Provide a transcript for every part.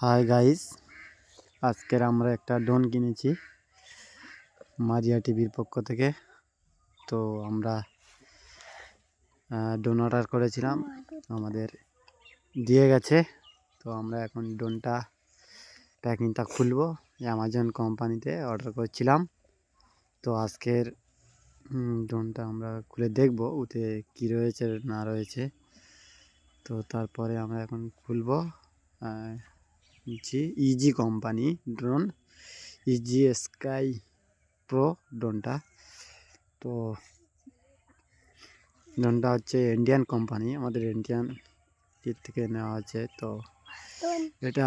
Hi guys আজকের আমরা একটা ড্রোন কিনেছি মারিয়া টিভির পক্ষ থেকে। তো আমরা ড্রোন অর্ডার করেছিলাম। আমাদের দিয়ে গেছে। তো আমরা এখন ড্রোনটা প্যাকিংটা খুলবো। অ্যামাজন কোম্পানিতে অর্ডার করেছিলাম। তো আজকের ড্রোনটা আমরা খুলে দেখব ওতে কি রয়েছে না রয়েছে। তো তারপরে আমরা এখন খুলবো। G easy company drone easy sky pro ড্রোনটা তো ড্রোনটা হচ্ছে ইন্ডিয়ান কোম্পানি আমাদের ইন্ডিয়ান দিক থেকে নেওয়া আছে তো এটা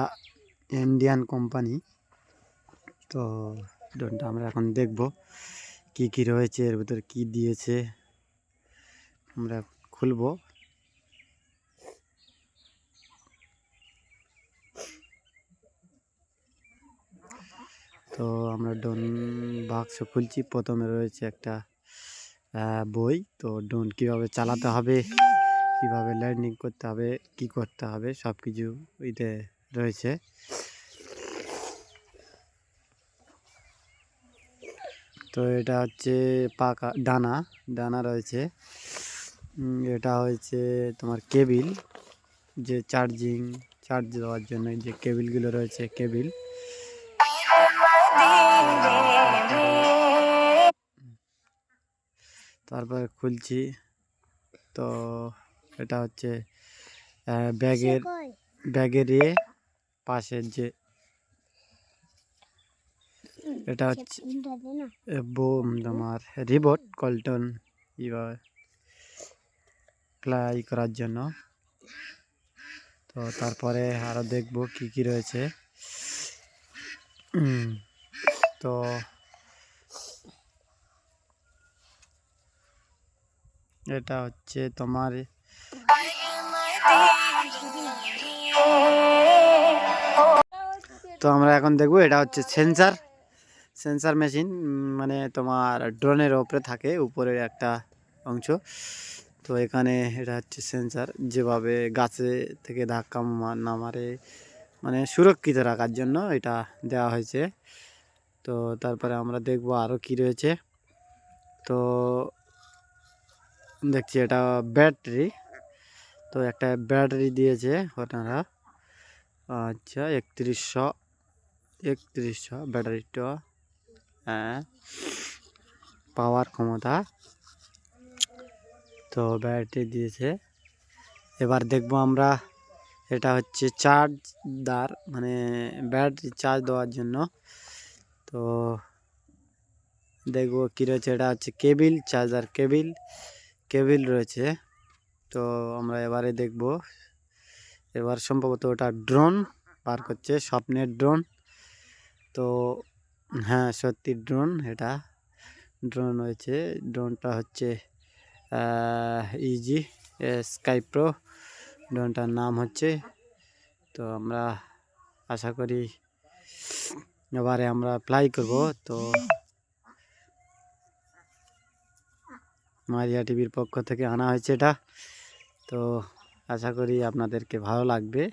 ইন্ডিয়ান কোম্পানি তো ড্রোনটা আমরা এখন দেখব কি কি রয়েছে এর ভিতরে কি দিয়েছে আমরা খুলবো। তো আমরা ড্রোন বাক্স খুলছি। প্রথমে রয়েছে একটা বই। তো ড্রোন কীভাবে চালাতে হবে, কীভাবে ল্যান্ডিং করতে হবে, কি করতে হবে সব কিছু এতে রয়েছে। তো এটা হচ্ছে পাকা ডানা ডানা রয়েছে। এটা হয়েছে তোমার কেবিল, যে চার্জিং, চার্জ দেওয়ার জন্য যে কেবিলগুলো রয়েছে, কেবিল। তারপরে খুলছি। তো এটা হচ্ছে ব্যাগের ব্যাগের ইয়ে পাশের যে এটা হচ্ছে বোম তোমার রিবোট কল্টন ইবা ক্লাই করার জন্য। তো তারপরে আরও দেখব কি কি রয়েছে। তো এটা হচ্ছে তোমার তো আমরা এখন দেখব, এটা হচ্ছে সেন্সার সেন্সার মেশিন মানে তোমার ড্রোনের ওপরে থাকে উপরে একটা অংশ। তো এখানে এটা হচ্ছে সেন্সার যেভাবে গাছে থেকে ধাক্কা না মারে মানে সুরক্ষিত রাখার জন্য এটা দেওয়া হয়েছে। তো তারপরে আমরা দেখব আরও কি রয়েছে। তো দেখছি এটা ব্যাটারি। তো একটা ব্যাটারি দিয়েছে ওনারা। আচ্ছা একত্রিশশো একত্রিশশো ব্যাটারিটা হ্যাঁ পাওয়ার ক্ষমতা। তো ব্যাটারি দিয়েছে। এবার দেখব আমরা এটা হচ্ছে চার্জদার মানে ব্যাটারি চার্জ দেওয়ার জন্য তো দেখব কী রয়েছে। এটা হচ্ছে কেবিল, চার্জার কেবিল কেবিল রয়েছে। তো আমরা এবারে দেখব। এবার সম্ভবত ওটা ড্রোন পার করছে, স্বপ্নের ড্রোন। তো হ্যাঁ সত্যি ড্রোন এটা। ড্রোন হয়েছে ড্রোনটা হচ্ছে ইজি স্কাই প্রো ড্রোনটার নাম হচ্ছে। তো আমরা আশা করি এবারে আমরা প্লাই করব, তো মারিয়া টিভির পক্ষ থেকে আনা হয়েছে এটা। তো আশা করি আপনাদেরকে ভালো লাগবে।